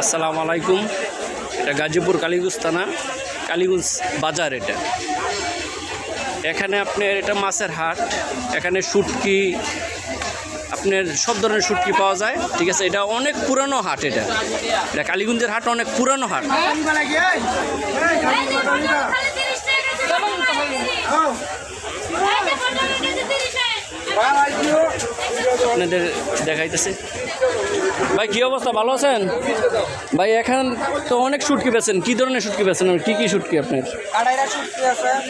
আসসালামু আলাইকুম এটা গাজীপুর কালীগঞ্জ থানা কালীগঞ্জ বাজার এটা এখানে আপনার এটা মাছের হাট এখানে শুটকি আপনার সব ধরনের শুটকি পাওয়া যায় ঠিক আছে এটা অনেক পুরানো হাট এটা এটা কালীগঞ্জের হাট অনেক পুরানো হাট আপনাদের দেখাইতেছে। ভাই কী অবস্থা? ভালো আছেন? ভাই এখন তো অনেক শুটকি পেয়েছেন কি ধরনের শুটকি বেছেন কি কি শুটকি আপনার? কাটাইরা শুটকি আছে আছে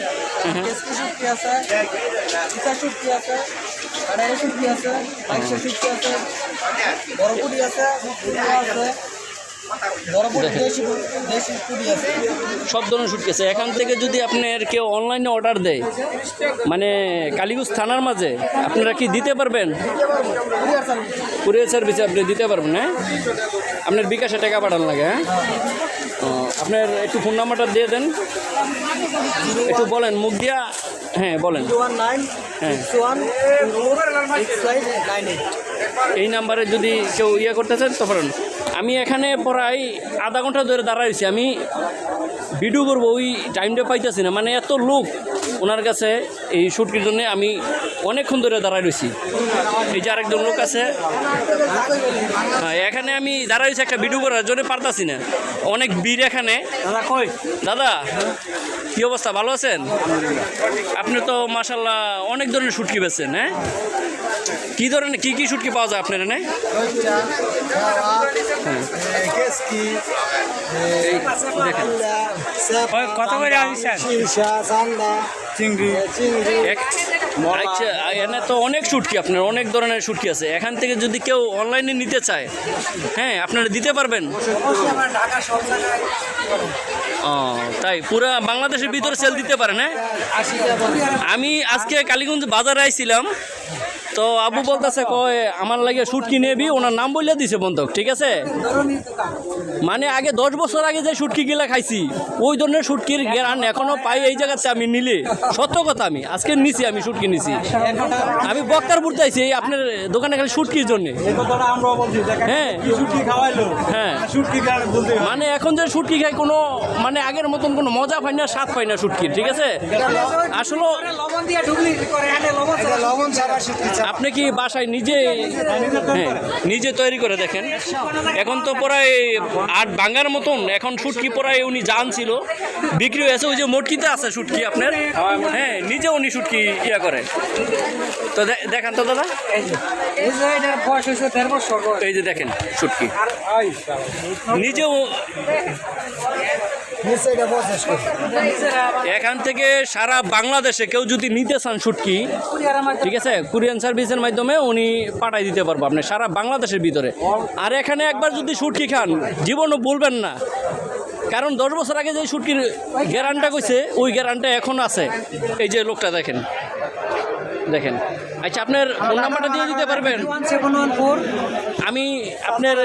আছে আছে আছে সব ধরনের শুটকি আছে এখান থেকে যদি আপনার কেউ অনলাইনে অর্ডার দেয় মানে কালীগঞ্জ থানার মাঝে আপনারা কি দিতে পারবেন কুরিয়ার সার্ভিস আপনি দিতে পারবেন হ্যাঁ আপনার বিকাশে টাকা পাঠান লাগে হ্যাঁ আপনার একটু ফোন নাম্বারটা দিয়ে দেন একটু বলেন মুখ দিয়া হ্যাঁ বলেন হ্যাঁ এই নাম্বারে যদি কেউ ইয়ে করতে চান তো পারেন আমি এখানে প্রায় আধা ঘণ্টা ধরে দাঁড়াইছি আমি ভিডিও করব ওই টাইমটা পাইতেছি না। মানে এত লোক ওনার কাছে এই শুটকির জন্য আমি অনেকক্ষণ ধরে দাঁড়াই রয়েছি এই যে আরেকজন লোক আছে। হ্যাঁ, এখানে আমি দাঁড়াইছি একটা ভিডিও করার জন্য পারতাছি না। অনেক ভিড় এখানে। দাদা কই? দাদা কি অবস্থা? ভালো আছেন? আপনি তো মাসাল্লাহ অনেক ধরনের শুটকি পেয়েছেন হ্যাঁ? কি ধরনের কি কি শুটকি পাওয়া যায় আপনার কত করে চিংড়ি চিংড়ি আচ্ছা এখানে তো অনেক শুটকি আপনার অনেক ধরনের শুটকি আছে। এখান থেকে যদি কেউ অনলাইনে নিতে চায় হ্যাঁ আপনারা দিতে পারবেন? ও তাই পুরা বাংলাদেশের ভিতরে সেল দিতে পারেন হ্যাঁ? আমি আজকে কালীগঞ্জ বাজারে আইছিলাম। তো আবু বলতেছে কয় আমার লাগে শুটকি নেবি ওনার নাম বলে দিছে বন্ধক ঠিক আছে? মানে আগে দশ বছর আগে যে শুটকি গিলা খাইছি ওই ধরনের শুটকির গ্যারান এখনও পাই এই জায়গাতে আমি নিলে। সত্য কথা আমি আজকে নিছি আমি শুটকি নিছি আমি বক্তারপুর চাইছি এই আপনার দোকানে খালি শুটকির জন্য। হ্যাঁ। শুটকি খাওয়াইলো হ্যাঁ। শুটকি মানে এখন যে শুটকি খাই কোনো মানে আগের মতন কোনো মজা পাই না স্বাদ পাই না শুটকির ঠিক আছে? আসলে লবণ দিয়ে ঢুকলি লবণ ছাড়া লবণ ছাড়া শুটকি আপনি কি বাসায় নিজে হ্যাঁ নিজে তৈরি করে দেখেন। এখন তো প্রায় আট ভাঙার মতন, এখন শুটকি প্রায় উনি জান ছিল বিক্রি হয়েছে। ওই যে মোটকিতে আছে শুটকি আপনার। হ্যাঁ নিজে উনি শুটকি ইয়া করে। তো দেখান তো দাদা। এই যে দেখেন শুটকি নিজেও এখান থেকে সারা বাংলাদেশে কেউ যদি নিতে চান শুটকি ঠিক আছে? কুরিয়ান সার্ভিসের মাধ্যমে উনি পাঠাই দিতে পারব আপনি সারা বাংলাদেশের ভিতরে। আর এখানে একবার যদি শুটকি খান জীবনও বলবেন না। কারণ দশ বছর আগে যে শুটকির গ্যারান্টটা কইছে ওই গ্যারান্টটা এখন আছে। এই যে লোকটা দেখেন দেখেন। আচ্ছা আপনার ফোন নাম্বারটা দিয়ে দিতে পারবেন? আমি আপনার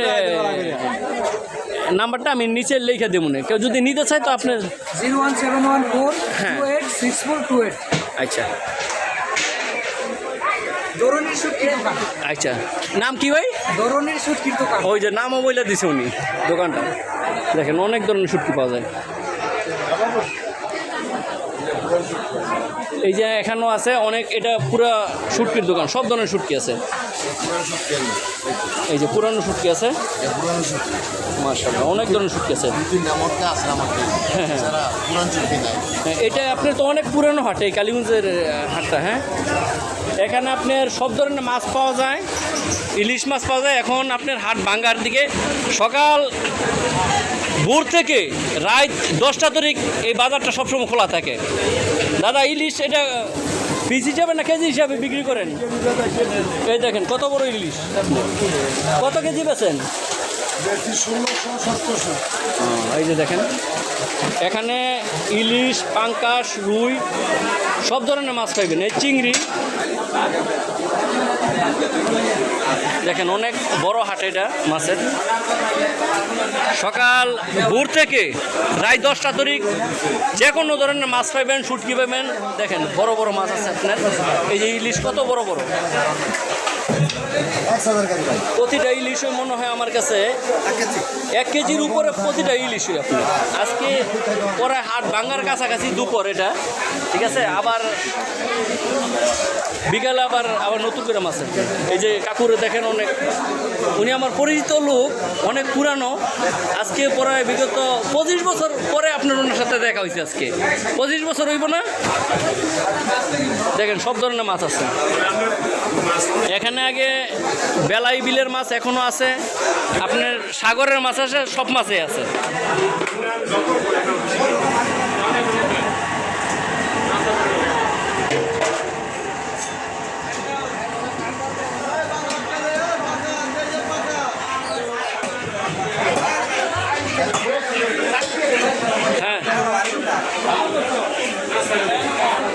নাম্বারটা আমি নিচে লিখে দেবো না। কেউ যদি নিতে চায় তো আপনার zero one seven one four হ্যাঁ। Six four two eight. আচ্ছা। দরনির শুটকির দোকান আচ্ছা নাম কি ভাই? দরনির সুটকির দোকান ওই যে নামও বলে দিছে উনি দোকানটা। দেখেন অনেক ধরনের সুটকি পাওয়া যায়। এই যে এখানেও আছে অনেক এটা পুরা শুটকির দোকান সব ধরনের শুটকি আছে। এই যে পুরানো শুটকি আছে। মার্শাল্লাহ অনেক ধরনের শুটকি আছে। হ্যাঁ, এটা আপনার তো অনেক পুরানো হাট এই কালীগঞ্জের হাটটা হ্যাঁ? এখানে আপনার সব ধরনের মাছ পাওয়া যায় ইলিশ মাছ পাওয়া যায়। এখন আপনার হাট ভাঙ্গার দিকে সকাল ভোর থেকে রাত দশটা তারিখ এই বাজারটা সবসময় খোলা থাকে। দাদা, ইলিশ এটা পিস হিসাবে না কেজি হিসাবে বিক্রি করেন? এই দেখেন, কত বড় ইলিশ? কত কেজি বেছেন এই যে দেখেন, এখানে ইলিশ, পাঙ্কাশ, রুই, সব ধরনের মাছ পাইবেন। এই চিংড়ি দেখেন, অনেক বড় হাট এটা, মাছের। সকাল ভোর থেকে রাত দশটা তারিখ যে কোনো ধরনের মাছ পাইবেন, শুটকি পাইবেন। দেখেন, বড় বড় মাছ আছে আপনার। এই যে ইলিশ কত বড় বড়? প্রতিটা ইলিশই মনে হয় আমার কাছে এক কেজির উপরে প্রতিটা ইলিশই আপনি আজকে পরে হাট ভাঙার কাছাকাছি দুপুর এটা, ঠিক আছে? আবার বিকালে আবার আবার নতুন করে মাছ। এই যে কাকুরে দেখেন অনেক। উনি আমার পরিচিত লোক, অনেক পুরানো। আজকে পরে বিগত পঁচিশ বছর পরে আপনার ওনার সাথে দেখা হয়েছে আজকে। পঁচিশ বছর হইব না? দেখেন, সব ধরনের মাছ আছে। এখানে আগে বেলাই বিলের মাছ এখনও আছে। আপনার সাগরের মাছ আছে, সব মাছই আছে।